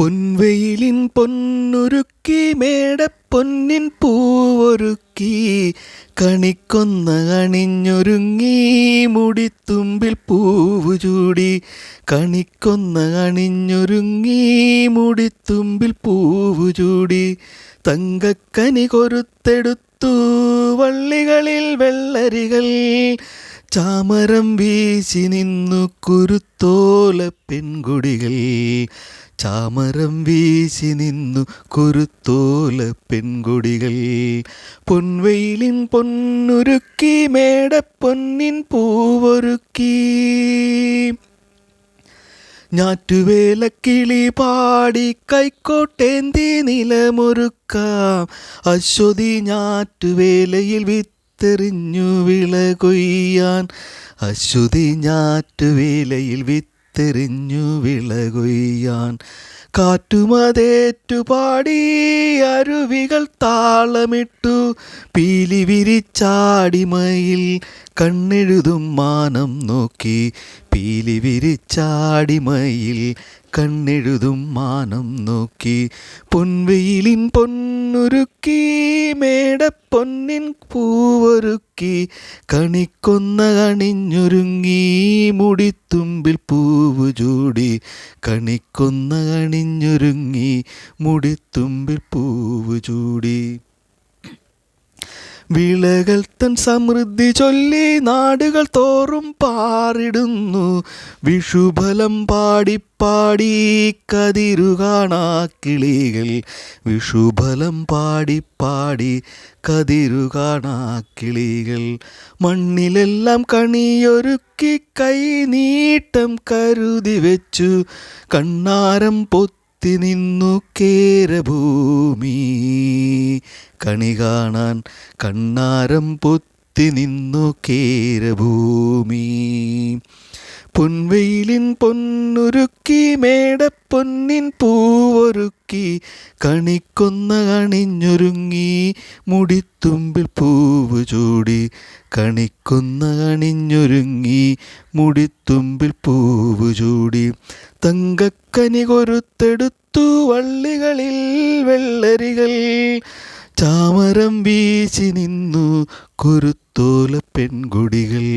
പൊൻവെയിലിൻ പൊന്നുരുക്കി മേടപ്പൊന്നിൻ പൂവൊരുക്കി കണിക്കൊന്ന അണിഞ്ഞൊരുങ്ങി മുടിത്തുമ്പിൽ പൂവ് ചൂടി കണിക്കൊന്ന അണിഞ്ഞൊരുങ്ങി മുടിത്തുമ്പിൽ പൂവ് ചൂടി തങ്കക്കനി കൊരുത്തെടുത്തു വള്ളികളിൽ വെള്ളരികൾ ചാമരം വീശി നിന്നു കുരുത്തോല പെൺകുടികൾ ചാമരം വീശി നിന്നു കുരുത്തോല പെൺകുടികൾ. പൊൻവെയിലിൻ പൊന്നുരുക്കി മേടപ്പൊന്നിൻ പൂവൊരുക്കി. ഞാറ്റുവേലക്കിളി പാടി കൈക്കോട്ടേന്തി നിലമൊരുക്കാം. അശ്വതി ഞാറ്റുവേലയിൽ വിത്തെറിഞ്ഞു വിള കൊയ്യാൻ അശ്വതി ഞാറ്റുവേലയിൽ വിത്തെറിഞ്ഞു വിളകൊയ്യാൻ. കാറ്റുമതേറ്റു കാറ്റുമതേറ്റുപാടി അരുവികൾ താളമിട്ടു. പീലി വിരിച്ചാടിമയിൽ കണ്ണെഴുതും മാനം നോക്കി. പീലി വിരിച്ചാടിമയിൽ കണ്ണെഴുതും മാനം നോക്കി. പൊൻവെയിലിൻ പൊന്നുരുക്കി മേടപ്പൊന്നിൻ പൂവൊരുക്കി. കണിക്കൊന്ന അണിഞ്ഞൊരുങ്ങി മുടിത്തുമ്പിൽ പൂവ് ചൂടി കണിക്കൊന്ന അണിഞ്ഞൊരുങ്ങി മുടിത്തുമ്പിൽ പൂവ് ചൂടി. വിളകൾ തൻ സമൃദ്ധി ചൊല്ലി നാടുകൾ തോറും പാറിടുന്നു. വിഷുഫലം പാടിപ്പാടി കതിരു കാണാ കിളികൾ. വിഷുഫലം പാടിപ്പാടി കതിരു കാണാ കിളികൾ. മണ്ണിലെല്ലാം കണിയൊരുക്കി കൈ നീട്ടം കരുതി വെച്ചു. കണ്ണാരം പൊത്തി നിന്നു കേരഭൂമി. കണി കാണാൻ കണ്ണാരം പൊത്തി നിന്നു കേരഭൂമി. പൊൻവെയിലിൻ പൊന്നുരുക്കി മേടപ്പൊന്നിൻ പൂവൊരുക്കി കണിക്കൊന്ന കണിഞ്ഞൊരുങ്ങി മുടിത്തുമ്പിൽ പൂവ് ചൂടി കണിക്കൊന്ന കണിഞ്ഞൊരുങ്ങി മുടിത്തുമ്പിൽ പൂവ് ചൂടി തങ്കക്കനി കൊരുത്തെടുത്തു വള്ളികളിൽ വെള്ളരികൾ ചാമരം വീശി നിന്നു കുരുത്തോല പെൺകുടികൾ.